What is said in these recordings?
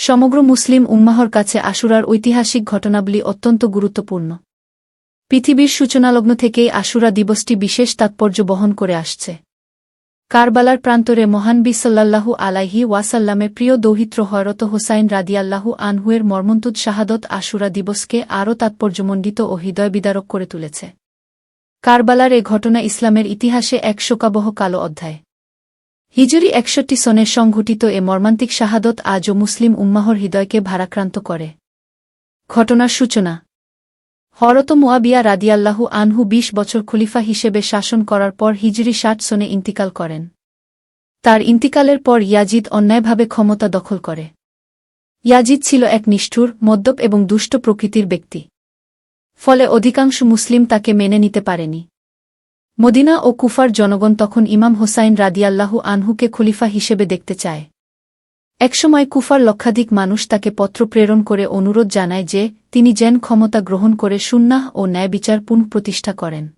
সমগ্র মুসলিম উম্মাহর কাছে আশুরার ঐতিহাসিক ঘটনাবলী অত্যন্ত গুরুত্বপূর্ণ। পৃথিবীর সূচনালগ্ন থেকেই আশুরা দিবসটি বিশেষ তাৎপর্য বহন করে আসছে। কারবালার প্রান্তরে মহান বিসল্লাহু আলাইহি ওয়াসাল্লামের প্রিয় দৌহিত্র হয়রত হোসাইন রাদিয়াল্লাহু আনহুয়ের মর্মন্তুদ শাহাদত আশুরা দিবসকে আরও তাৎপর্যমণ্ডিত ও হৃদয় বিদারক করে তুলেছে। কারবালার এ ঘটনা ইসলামের ইতিহাসে এক শোকাবহ কালো অধ্যায়। হিজরি একষট্টি সনের সংঘটিত এ মর্মান্তিক শাহাদত আজও মুসলিম উম্মাহর হৃদয়কে ভারাক্রান্ত করে। ঘটনার সূচনা। হরত মুয়াবিয়া রাদিয়াল্লাহু আনহু ২০ বছর খলিফা হিসেবে শাসন করার পর হিজরি ষাট সনে ইন্তিকাল করেন। তার ইন্তিকালের পর ইয়াজিদ অন্যায়ভাবে ক্ষমতা দখল করে। ইয়াজিদ ছিল এক নিষ্ঠুর, মদ্যপ এবং দুষ্ট প্রকৃতির ব্যক্তি। ফলে অধিকাংশ মুসলিম তাকে মেনে নিতে পারেনি। মদিনা ও কুফার জনগণ তখন ইমাম হোসাইন রাদিয়াল্লাহু আনহুকে খলিফা হিসেবে দেখতে চায়। একসময় কুফার লক্ষাধিক মানুষ তাকে পত্র প্রেরণ করে অনুরোধ জানায় যে, তিনি যেন ক্ষমতা গ্রহণ করে সুন্নাহ ও ন্যায় বিচার পুনঃপ্রতিষ্ঠা করেন।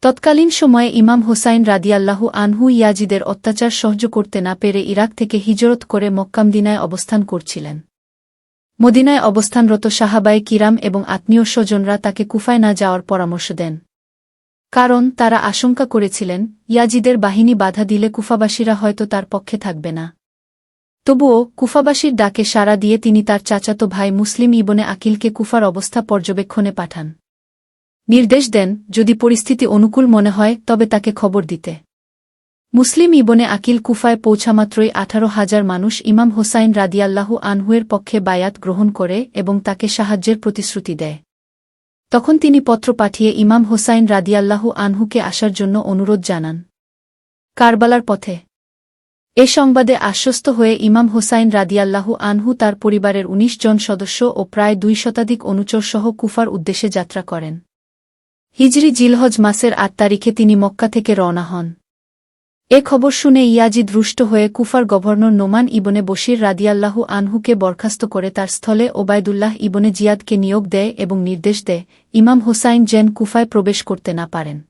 তৎকালীন সময়ে ইমাম হোসাইন রাদিয়াল্লাহু আনহু ইয়াজিদের অত্যাচার সহ্য করতে না পেরে ইরাক থেকে হিজরত করে মক্কামদিনায় অবস্থান করছিলেন। মদিনায় অবস্থানরত সাহাবায় কিরাম এবং আত্মীয় স্বজনরা তাকে কুফায় না যাওয়ার পরামর্শ দেন। কারণ তারা আশঙ্কা করেছিলেন, ইয়াজিদের বাহিনী বাধা দিলে কুফাবাসীরা হয়তো তার পক্ষে থাকবে না। তবুও, কুফাবাসীর ডাকে সাড়া দিয়ে তিনি তার চাচাতো ভাই মুসলিম ইবনে আকিলকে কুফার অবস্থা পর্যবেক্ষণে পাঠান। নির্দেশ দেন, যদি পরিস্থিতি অনুকূল মনে হয়, তবে তাকে খবর দিতে। মুসলিম ইবনে আকিল কুফায় পৌঁছামাত্রই আঠারো হাজার মানুষ ইমাম হোসাইন রাদিয়াল্লাহু আনহুয়ের পক্ষে বায়াত গ্রহণ করে এবং তাকে সাহায্যের প্রতিশ্রুতি দেয়। তখন তিনি পত্র পাঠিয়ে ইমাম হোসাইন রাদিয়াল্লাহু আনহুকে আসার জন্য অনুরোধ জানান। কারবালার পথে। এ সংবাদে আশ্বস্ত হয়ে ইমাম হোসাইন রাদিয়াল্লাহু আনহু তার পরিবারের ১৯ জন সদস্য ও প্রায় দুই শতাধিক অনুচরসহ কুফার উদ্দেশ্যে যাত্রা করেন। হিজরি জিলহজ মাসের আট তারিখে তিনি মক্কা থেকে রওনা হন। এ খবর শুনে ইয়াজিদ রুষ্ট হয়ে কুফার গভর্নর নোমান ইবনে বশির রাদিয়াল্লাহু আনহুকে বরখাস্ত করে তার স্থলে ওবায়দুল্লাহ ইবনে জিয়াদকে নিয়োগ দেয় এবং নির্দেশ দেয়, ইমাম হোসাইন জেন কুফায় প্রবেশ করতে না পারেন।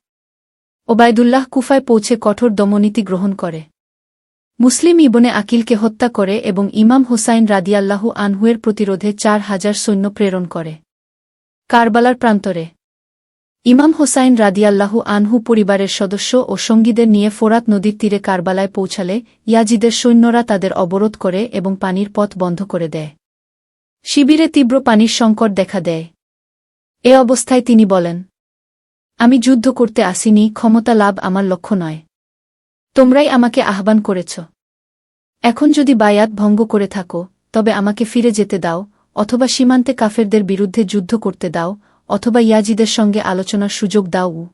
ওবায়দুল্লাহ কুফায় পৌঁছে কঠোর দমনীতি গ্রহণ করে। মুসলিম ইবনে আকিলকে হত্যা করে এবং ইমাম হোসাইন রাদিয়াল্লাহু আনহুয়ের প্রতিরোধে চার হাজার সৈন্য প্রেরণ করে। কারবালার প্রান্তরে ইমাম হোসাইন রাদিয়াল্লাহু আনহু পরিবারের সদস্য ও সঙ্গীদের নিয়ে ফোরাত নদীর তীরে কারবালায় পৌঁছালে ইয়াজিদের সৈন্যরা তাদের অবরোধ করে এবং পানির পথ বন্ধ করে দেয়। শিবিরে তীব্র পানির সংকট দেখা দেয়। এ অবস্থায় তিনি বলেন, আমি যুদ্ধ করতে আসিনি, ক্ষমতা লাভ আমার লক্ষ্য নয়। তোমরাই আমাকে আহ্বান করেছ। এখন যদি বায়াত ভঙ্গ করে থাকো, তবে আমাকে ফিরে যেতে দাও, অথবা সীমান্তে কাফেরদের বিরুদ্ধে যুদ্ধ করতে দাও অথবা ইয়াজিদের সঙ্গে আলোচনার সুযোগ দাও।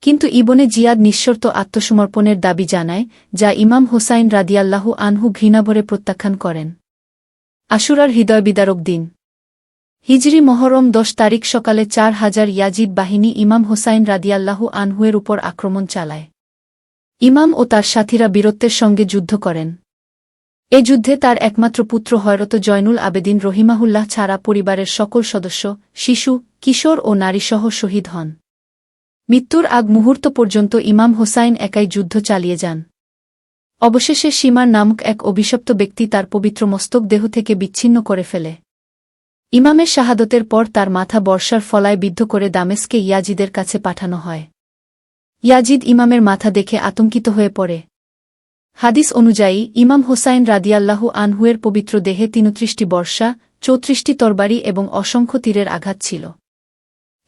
কিন্তু ইবনে জিয়াদ নিঃশর্ত আত্মসমর্পণের দাবি জানায়, যা ইমাম হোসাইন রাদিয়াল্লাহু আনহু ঘৃণাভরে প্রত্যাখ্যান করেন। আশুরার হৃদয় বিদারক দিন। হিজরি মহরম দশ তারিখ সকালে চার হাজার ইয়াজিদ বাহিনী ইমাম হোসাইন রাদিয়াল্লাহু আনহুয়ের উপর আক্রমণ চালায়। ইমাম ও তার সাথীরা বীরত্বের সঙ্গে যুদ্ধ করেন। এ যুদ্ধে তার একমাত্র পুত্র হয়রত জয়নুল আবেদিন রহিমাহুল্লাহ ছাড়া পরিবারের সকল সদস্য, শিশু কিশোর ও নারীসহ শহীদ হন। মৃত্যুর আগ মুহূর্ত পর্যন্ত ইমাম হোসাইন একাই যুদ্ধ চালিয়ে যান। অবশেষে সীমার নামক এক অভিশপ্ত ব্যক্তি তার পবিত্র মস্তক দেহ থেকে বিচ্ছিন্ন করে ফেলে। ইমামের শাহাদতের পর তার মাথা বর্ষার ফলায় বিদ্ধ করে দামেস্কে ইয়াজিদের কাছে পাঠানো হয়। ইয়াজিদ ইমামের মাথা দেখে আতঙ্কিত হয়ে পড়ে। হাদিস অনুযায়ী, ইমাম হোসাইন রাদিয়াল্লাহু আনহুয়ের পবিত্র দেহে তিনত্রিশটি বর্ষা, চৌত্রিশটি তরবারি এবং অসংখ্য তীরের আঘাত ছিল।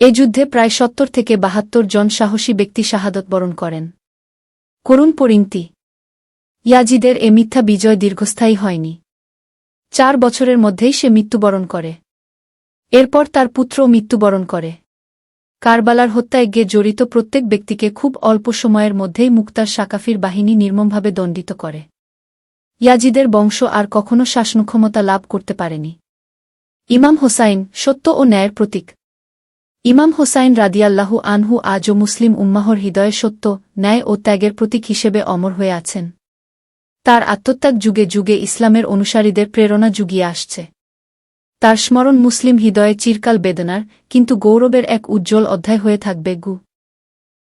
এ যুদ্ধে প্রায় সত্তর থেকে বাহাত্তর জন সাহসী ব্যক্তি শাহাদত বরণ করেন। করুণ পরিণতি। ইয়াজিদের এ মিথ্যা বিজয় দীর্ঘস্থায়ী হয়নি। চার বছরের মধ্যেই সে মৃত্যুবরণ করে। এরপর তার পুত্রও মৃত্যুবরণ করে। কারবালার হত্যায়জ্ঞে জড়িত প্রত্যেক ব্যক্তিকে খুব অল্প সময়ের মধ্যেই মুক্তার সাকাফির বাহিনী নির্মমভাবে দণ্ডিত করে। ইয়াজিদের বংশ আর কখনও শাসনক্ষমতা লাভ করতে পারেনি। ইমাম হোসাইন সত্য ও ন্যায়ের প্রতীক। ইমাম হোসাইন রাদিয়াল্লাহু আনহু আজও মুসলিম উম্মাহর হৃদয়ে সত্য, ন্যায় ও ত্যাগের প্রতীক হিসেবে অমর হয়ে আছেন। তার আত্মত্যাগ যুগে যুগে ইসলামের অনুসারীদের প্রেরণা যুগিয়ে আসছে। তার স্মরণ মুসলিম হৃদয়ে চিরকাল বেদনার, কিন্তু গৌরবের এক উজ্জ্বল অধ্যায় হয়ে থাকবে গু।